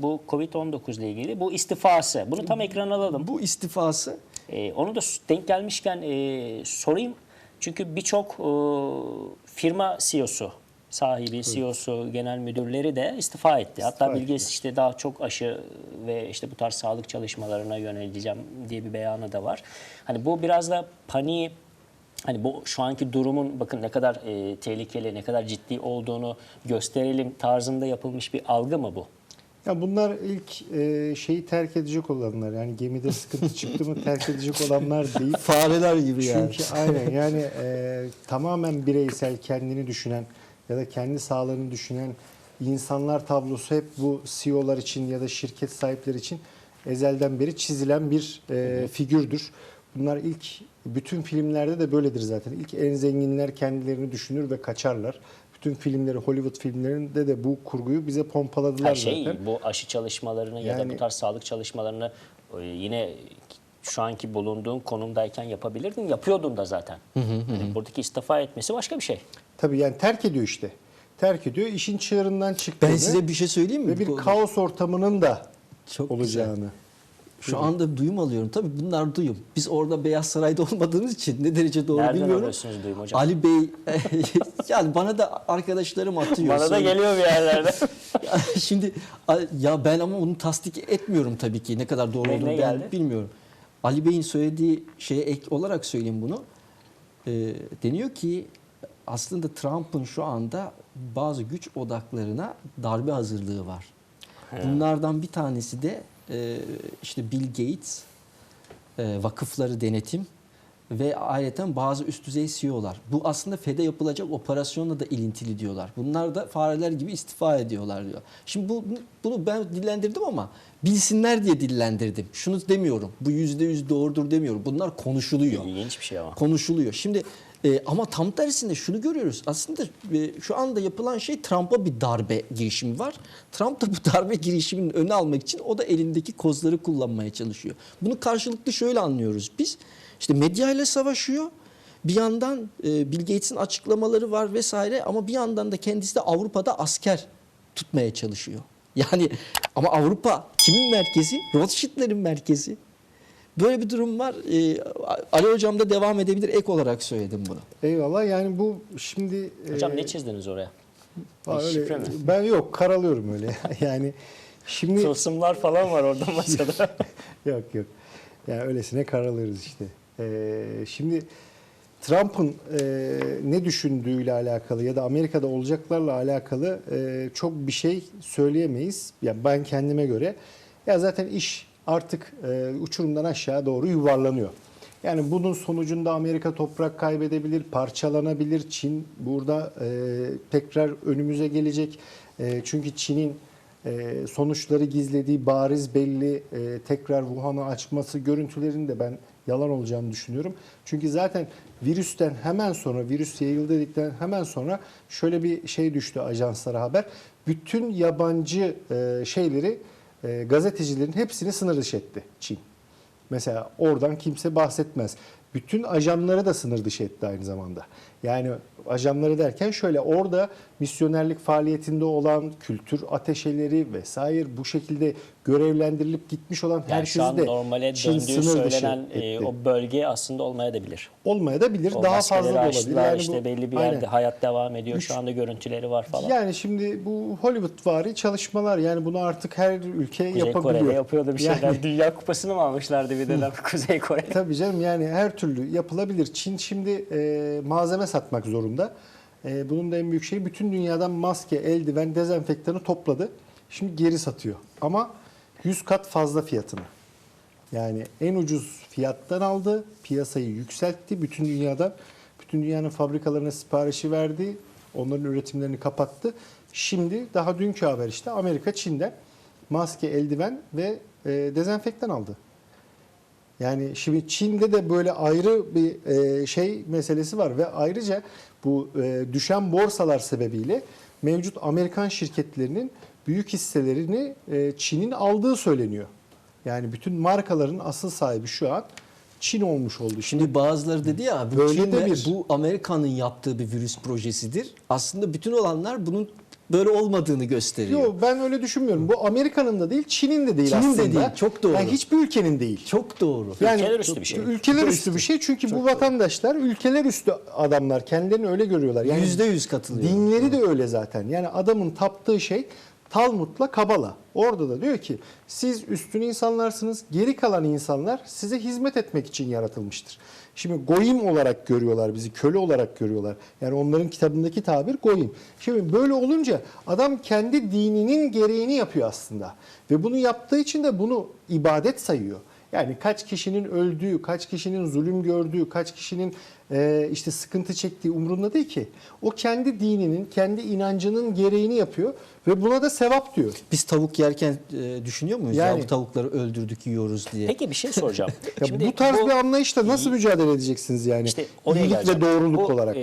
Bu Covid-19 ile ilgili bu istifası. Bunu tam ekrana alalım. Bu istifası Ee, onu da denk gelmişken e, sorayım. Çünkü birçok e, firma CEO'su, sahibi, CEO'su, genel müdürleri de istifa etti. Hatta İstifa etti. Gates işte daha çok aşı ve işte bu tarz sağlık çalışmalarına yöneleceğim diye bir beyanı da var. Hani bu biraz da paniği Hani bu şu anki durumun bakın ne kadar e, tehlikeli, ne kadar ciddi olduğunu gösterelim tarzında yapılmış bir algı mı bu? Ya bunlar ilk e, şeyi terk edecek olanlar. Yani gemide sıkıntı çıktı mı terk edecek olanlar değil. fareler gibi yani. Çünkü aynen yani e, tamamen bireysel kendini düşünen ya da kendi sağlığını düşünen insanlar tablosu hep bu CEO'lar için ya da şirket sahipleri için ezelden beri çizilen bir e, figürdür. Bunlar ilk bütün filmlerde de böyledir zaten. İlk en zenginler kendilerini düşünür ve kaçarlar. Bütün filmleri Hollywood filmlerinde de bu kurguyu bize pompaladılar Her şey zaten. bu aşı çalışmalarını ya da bu Yani- tarz sağlık çalışmalarını e, yine şu anki bulunduğun konumdayken yapabilirdin. Yapıyordun da zaten. Yani buradaki istifa etmesi başka bir şey. Tabii yani terk ediyor işte. Terk ediyor. işin çığırından çıktığını Ben size bir şey söyleyeyim mi? ve bir kaos ortamının da Çok olacağını. Şu anda duyum alıyorum. Tabii bunlar duyum. Biz orada Beyaz Saray'da olmadığımız için ne derece doğru Nereden bilmiyorum. alıyorsunuz duyum hocam? Ali Bey yani bana da arkadaşlarım atıyor. Bana da geliyor bir yerlerde. Ya Şimdi ya ben ama onu tasdik etmiyorum tabii ki. Ne kadar doğru Ne- olduğunu ne ben geldi? bilmiyorum. Ali Bey'in söylediği şeye ek olarak söyleyeyim bunu. Ee, deniyor ki aslında Trump'ın şu anda bazı güç odaklarına darbe hazırlığı var. Bunlardan bir tanesi de e, işte Bill Gates, e, vakıfları denetim ve ayrıca bazı üst düzey CEO'lar. Bu aslında FED'e yapılacak operasyonla da ilintili diyorlar. Bunlar da fareler gibi istifa ediyorlar diyor. Şimdi bu, bunu ben dillendirdim ama bilsinler diye dillendirdim. Şunu demiyorum. Bu yüzde yüz doğrudur demiyorum. Bunlar konuşuluyor İlginç bir şey ama. konuşuluyor. Şimdi e, ama tam tersinde şunu görüyoruz. Aslında e, şu anda yapılan şey Trump'a bir darbe girişimi var. Trump da bu darbe girişiminin önü almak için o da elindeki kozları kullanmaya çalışıyor. Bunu karşılıklı şöyle anlıyoruz biz. İşte medyayla savaşıyor. Bir yandan e, Bill Gates'in açıklamaları var vesaire ama bir yandan da kendisi de Avrupa'da asker tutmaya çalışıyor. Yani ama Avrupa kimin merkezi? Rothschild'lerin merkezi. Böyle bir durum var. Ee, Ali Hocam da devam edebilir. Ek olarak söyledim bunu. Eyvallah yani bu şimdi Hocam e, ne çizdiniz oraya? aa, öyle- şifre mi? ben yok karalıyorum öyle. yani şimdi Tılsımlar falan var orada masada. yok yok. Yani öylesine karalıyoruz işte. Ee, şimdi Trump'ın e, ne düşündüğüyle alakalı ya da Amerika'da olacaklarla alakalı e, çok bir şey söyleyemeyiz. Yani ben kendime göre ya zaten iş artık e, uçurumdan aşağı doğru yuvarlanıyor. Yani bunun sonucunda Amerika toprak kaybedebilir, parçalanabilir. Çin burada e, tekrar önümüze gelecek. E, çünkü Çin'in e, sonuçları gizlediği bariz belli. E, tekrar Wuhan'ı açması görüntülerinin de ben yalan olacağını düşünüyorum. Çünkü zaten virüsten hemen sonra, virüs yayıldı dedikten hemen sonra şöyle bir şey düştü ajanslara haber. Bütün yabancı e, şeyleri, e, gazetecilerin hepsini sınır dışı etti Çin. Mesela oradan kimse bahsetmez. Bütün ajanları da sınır dışı etti aynı zamanda. Yani ajanları derken şöyle orada misyonerlik faaliyetinde olan kültür ateşeleri vesaire bu şekilde görevlendirilip gitmiş olan Yani herkesi de normale Çin döndüğü sınır dışı söylenen e, etti. o bölge aslında olmayabilir. Olmaya da bilir. O Daha maskeleri fazla da olabilir. açtılar, işte bu- belli bir Aynen. yerde hayat devam ediyor. Şu anda görüntüleri var falan. Yani şimdi bu Hollywood vari çalışmalar yani bunu artık her ülke Kuzey yapabiliyor. Kore'de yapıyordu bir şeyler. Yani- Dünya kupasını mı almışlardı bir dönem Kuzey Kore? Tabii canım yani her türlü yapılabilir. Çin şimdi e, malzeme satmak zorunda. E, bunun da en büyük şeyi bütün dünyadan maske, eldiven, dezenfektanı topladı. Şimdi geri satıyor. Ama 100 kat fazla fiyatını. Yani en ucuz fiyattan aldı, piyasayı yükseltti bütün dünyada. Bütün dünyanın fabrikalarına siparişi verdi, onların üretimlerini kapattı. Şimdi daha dünkü haber işte Amerika Çin'den maske, eldiven ve e, dezenfektan aldı. Yani şimdi Çin'de de böyle ayrı bir e, şey meselesi var ve ayrıca bu e, düşen borsalar sebebiyle mevcut Amerikan şirketlerinin büyük hisselerini e, Çin'in aldığı söyleniyor. Yani bütün markaların asıl sahibi şu an Çin olmuş oldu. Şimdi Şimdi bazıları dedi ya bu, Böyle Çin de ve bir- bu Amerika'nın yaptığı bir virüs projesidir. Aslında bütün olanlar bunun böyle olmadığını gösteriyor. Yok ben öyle düşünmüyorum. Bu Amerika'nın da değil, Çin'in de değil Çin'in de aslında. değil, çok doğru. Yani hiçbir ülkenin değil. Çok doğru. Ülkeler üstü bir şey. Ülkeler üstü bir şey çünkü bu vatandaşlar ülkeler üstü adamlar kendilerini öyle görüyorlar. Yani Yüzde yüz katılıyorum. dinleri de öyle zaten. Yani adamın taptığı şey Talmud'la Kabala. Orada da diyor ki siz üstün insanlarsınız. Geri kalan insanlar size hizmet etmek için yaratılmıştır. Şimdi goyim olarak görüyorlar bizi, köle olarak görüyorlar. Yani onların kitabındaki tabir goyim. Şimdi böyle olunca adam kendi dininin gereğini yapıyor aslında. Ve bunu yaptığı için de bunu ibadet sayıyor. Yani kaç kişinin öldüğü, kaç kişinin zulüm gördüğü, kaç kişinin e, işte sıkıntı çektiği umrunda değil ki. O kendi dininin, kendi inancının gereğini yapıyor ve buna da sevap diyor. Biz tavuk yerken e, düşünüyor muyuz? Yani- Ya bu tavukları öldürdük yiyoruz diye. Peki bir şey soracağım. Ya bu tarz bir anlayışla nasıl mücadele edeceksiniz yani? İşte oraya İyilik ve doğruluk Bu, olarak. e,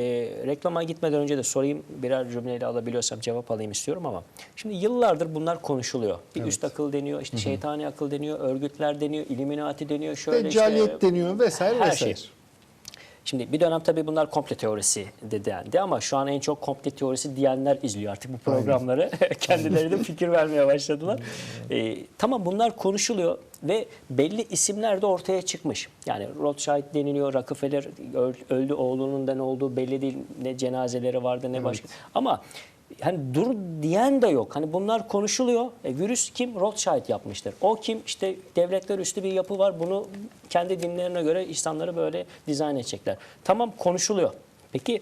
reklama gitmeden önce de sorayım birer cümleyle alabiliyorsam cevap alayım istiyorum ama şimdi yıllardır bunlar konuşuluyor. Bir üst akıl deniyor, işte şeytani akıl deniyor, örgütler deniyor, illuminati deniyor, şöyle Deccaliyet işte deniyor vesaire her vesaire. şey. Şimdi bir dönem tabii bunlar komple teorisi de dendi ama şu an en çok komple teorisi diyenler izliyor artık bu programları. Kendileri de fikir vermeye başladılar. Ee, tamam bunlar konuşuluyor ve belli isimler de ortaya çıkmış. Yani Rothschild deniliyor, Rockefeller öl- öldü, oğlunun da ne olduğu belli değil. Ne cenazeleri vardı ne başka. Ama hani dur diyen de yok. Hani bunlar konuşuluyor. E, virüs kim? Rothschild yapmıştır. O kim? İşte devletler üstü bir yapı var. Bunu kendi dinlerine göre insanları böyle dizayn edecekler. Tamam konuşuluyor. Peki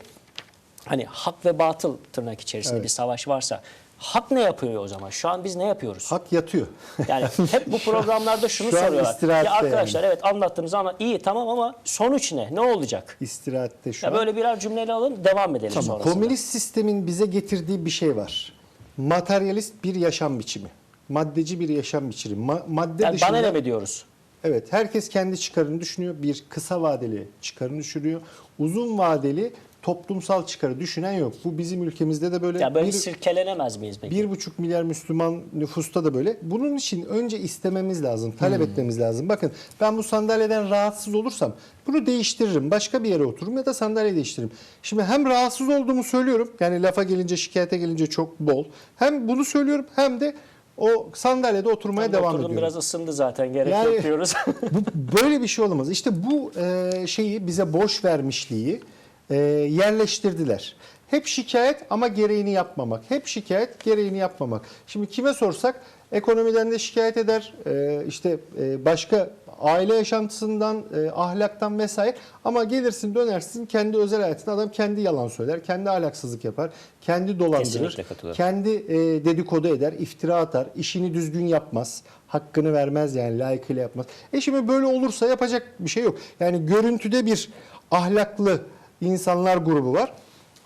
hani hak ve batıl tırnak içerisinde Evet. bir savaş varsa hak ne yapıyor o zaman? Şu an biz ne yapıyoruz? Hak yatıyor. Yani hep bu programlarda şunu Şu an soruyorlar. Ya arkadaşlar evet anlattınız ama iyi tamam ama sonuç ne? Ne olacak? İstirahatte şu Ya an. böyle birer cümleyle alın devam edelim sonrasında. Komünist sistemin bize getirdiği bir şey var. Materyalist bir yaşam biçimi. Maddeci bir yaşam biçimi. Ma- madde Yani dışında... bana ne mi diyoruz? Evet, herkes kendi çıkarını düşünüyor. Bir kısa vadeli çıkarını düşünüyor. Uzun vadeli toplumsal çıkarı düşünen yok. Bu bizim ülkemizde de böyle. Ya böyle bir, sirkelenemez miyiz peki? bir buçuk milyar Müslüman nüfusta da böyle. Bunun için önce istememiz lazım, talep Hmm. etmemiz lazım. Bakın ben bu sandalyeden rahatsız olursam bunu değiştiririm. Başka bir yere otururum ya da sandalye değiştiririm. Şimdi hem rahatsız olduğumu söylüyorum. Yani lafa gelince, şikayete gelince çok bol. Hem bunu söylüyorum hem de o sandalyede oturmaya Ben devam ediyorum. biraz ısındı zaten gerek Yani- yok diyoruz. Bu böyle bir şey olamaz. İşte bu e, şeyi bize boş vermişliği e, yerleştirdiler. Hep şikayet ama gereğini yapmamak. Hep şikayet gereğini yapmamak. Şimdi kime sorsak ekonomiden de şikayet eder. E, işte e, başka aile yaşantısından, e, ahlaktan vesaire. Ama gelirsin dönersin kendi özel hayatında adam kendi yalan söyler, kendi ahlaksızlık yapar, kendi dolandırır, kendi e, dedikodu eder, iftira atar, işini düzgün yapmaz, hakkını vermez yani layıkıyla yapmaz. E şimdi böyle olursa yapacak bir şey yok. Yani görüntüde bir ahlaklı insanlar grubu var.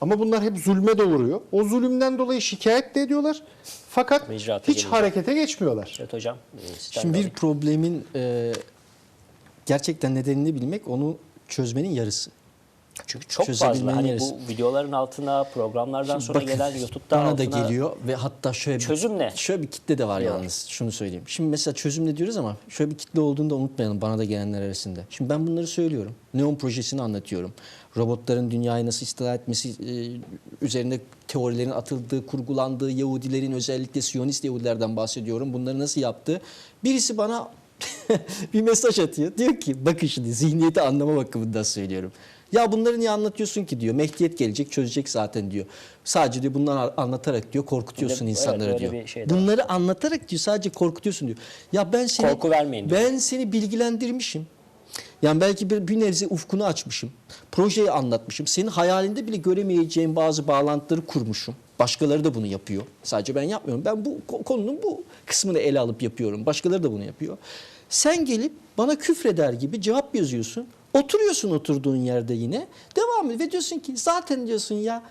Ama bunlar hep zulme doğuruyor. O zulümden dolayı şikayet de ediyorlar. Fakat Mecrata hiç gelince. harekete geçmiyorlar. evet hocam. e, Şimdi de bir problemin e, gerçekten nedenini bilmek onu çözmenin yarısı. Çünkü çok fazla hani bu videoların altına programlardan sonra Bakın, gelen YouTube'da bana altına da geliyor ve hatta şöyle Çözüm bir, ne? Şöyle bir kitle de var Yok. yalnız. Şunu söyleyeyim. Şimdi mesela çözüm ne diyoruz ama şöyle bir kitle olduğunu da unutmayalım bana da gelenler arasında. Şimdi ben bunları söylüyorum. Neon projesini anlatıyorum. Robotların dünyayı nasıl istila etmesi e, üzerinde teorilerin atıldığı, kurgulandığı Yahudilerin özellikle Siyonist Yahudilerden bahsediyorum. Bunları nasıl yaptı? Birisi bana bir mesaj atıyor. Diyor ki bakın şimdi zihniyeti anlama bakımından söylüyorum. Ya bunları niye anlatıyorsun ki diyor. Mehdiyet gelecek çözecek zaten diyor. Sadece diyor bunları anlatarak diyor korkutuyorsun Bir de- insanları evet, diyor. şey de var. bunları anlatarak diyor sadece korkutuyorsun diyor. Ya ben seni Korku vermeyin diyor. Ben seni bilgilendirmişim. Yani belki bir, bir nebze ufkunu açmışım. Projeyi anlatmışım. Senin hayalinde bile göremeyeceğin bazı bağlantıları kurmuşum. Başkaları da bunu yapıyor. Sadece ben yapmıyorum. Ben bu ko- konunun bu kısmını ele alıp yapıyorum. Başkaları da bunu yapıyor. Sen gelip bana küfreder gibi cevap yazıyorsun. Oturuyorsun oturduğun yerde yine. Devam et ve diyorsun ki zaten diyorsun ya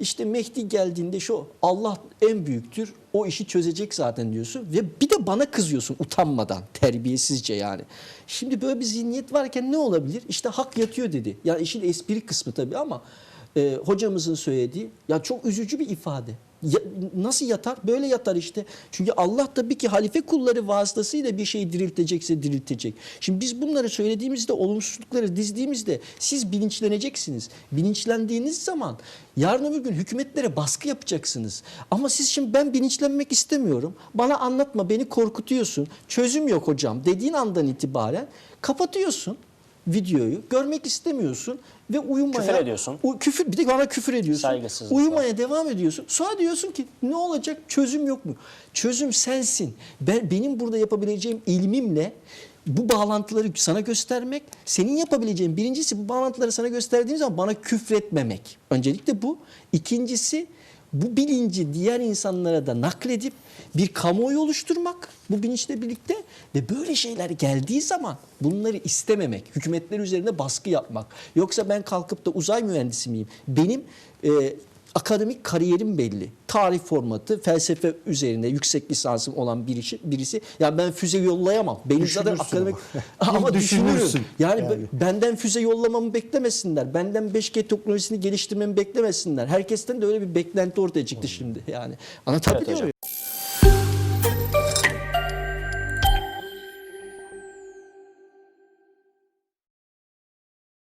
işte Mehdi geldiğinde şu Allah en büyüktür. O işi çözecek zaten diyorsun. Ve bir de bana kızıyorsun utanmadan. Terbiyesizce yani. Şimdi böyle bir zihniyet varken ne olabilir? İşte hak yatıyor dedi. Yani işin espri kısmı tabii ama e, hocamızın söylediği ya çok üzücü bir ifade. Ya- nasıl yatar? Böyle yatar işte. Çünkü Allah tabii ki halife kulları vasıtasıyla bir şeyi diriltecekse diriltecek. Şimdi biz bunları söylediğimizde, olumsuzlukları dizdiğimizde siz bilinçleneceksiniz. Bilinçlendiğiniz zaman yarın öbür gün hükümetlere baskı yapacaksınız. Ama siz şimdi ben bilinçlenmek istemiyorum. Bana anlatma, beni korkutuyorsun. Çözüm yok hocam dediğin andan itibaren kapatıyorsun videoyu. Görmek istemiyorsun ve uyumaya... Küfür ediyorsun. U- küfür, bir de bana küfür ediyorsun. Uyumaya devam ediyorsun. Sonra diyorsun ki ne olacak? Çözüm yok mu? Çözüm sensin. Ben benim burada yapabileceğim ilmimle bu bağlantıları sana göstermek, senin yapabileceğin birincisi bu bağlantıları sana gösterdiğim zaman bana küfretmemek. Öncelikle bu. İkincisi bu bilinci diğer insanlara da nakledip bir kamuoyu oluşturmak bu bilinçle birlikte ve böyle şeyler geldiği zaman bunları istememek, hükümetler üzerinde baskı yapmak. Yoksa ben kalkıp da uzay mühendisi miyim? Benim e, akademik kariyerim belli. Tarih formatı, felsefe üzerinde yüksek lisansım olan birisi. birisi. Ya ben füze yollayamam. Benim zaten Düşünürsün akademik ama. ama düşünürüm. Düşünürsün. Yani, Yani. benden füze yollamamı beklemesinler. Benden 5G teknolojisini geliştirmemi beklemesinler. Herkesten de öyle bir beklenti ortaya çıktı şimdi yani. Anlatabiliyor Evet muyum?